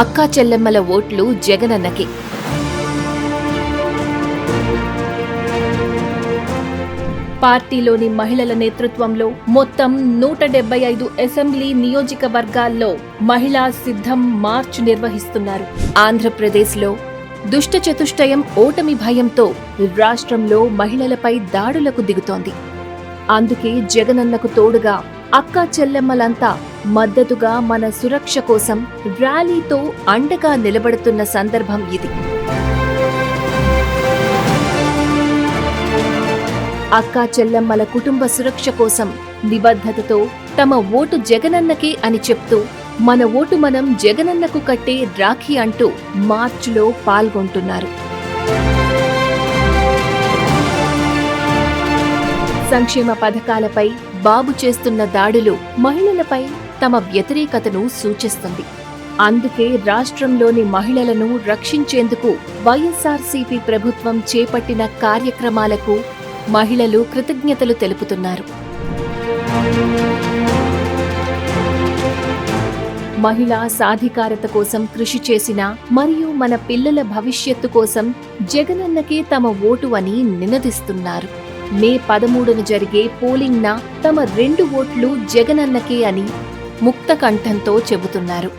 అక్కా చెల్లెమ్మల ఓట్లు జగనన్నకి. పార్టీలోని మహిళల నేతృత్వంలో మొత్తం నూట డెబ్బై ఐదు అసెంబ్లీ నియోజకవర్గాల్లో మహిళా సిద్ధం మార్చ్ నిర్వహిస్తున్నారు. ఆంధ్రప్రదేశ్లో దుష్ట చతుష్టయం ఓటమి భయంతో రాష్ట్రంలో మహిళలపై దాడులకు దిగుతోంది. అందుకే జగనన్నకు తోడుగా అక్కా చెల్లెమ్మలంతా మద్దతుగా మన సురక్ష కోసం ర్యాలీతో అండగా నిలబడుతున్న సందర్భం ఇది. అక్కా చెల్లెమ్మల కుటుంబ సురక్ష కోసం నిబద్ధతతో తమ ఓటు జగనన్నకే అని చెప్తూ మన ఓటు మనం జగనన్నకు కట్టే రాఖీ అంటూ మార్చిలో పాల్గొంటున్నారు. సంక్షేమ పథకాలపై బాబు చేస్తున్న దాడులు మహిళలపై తమ వ్యతిరేకతను సూచిస్తుంది. అందుకే రాష్ట్రంలోని మహిళలను రక్షించేందుకు వైఎస్ఆర్సీపీ ప్రభుత్వం చేపట్టిన కార్యక్రమాలకు మహిళలు కృతజ్ఞతలు తెలుపుతున్నారు. మహిళా సాధికారత కోసం కృషి చేసిన మరియు మన పిల్లల భవిష్యత్తు కోసం జగనన్నకే తమ ఓటు అని నినదిస్తున్నారు. మే పదమూడున జరిగే పోలింగ్ తమ రెండు ఓట్లు జగనన్నకే అని ముక్త కంఠంతో చెబుతున్నారు.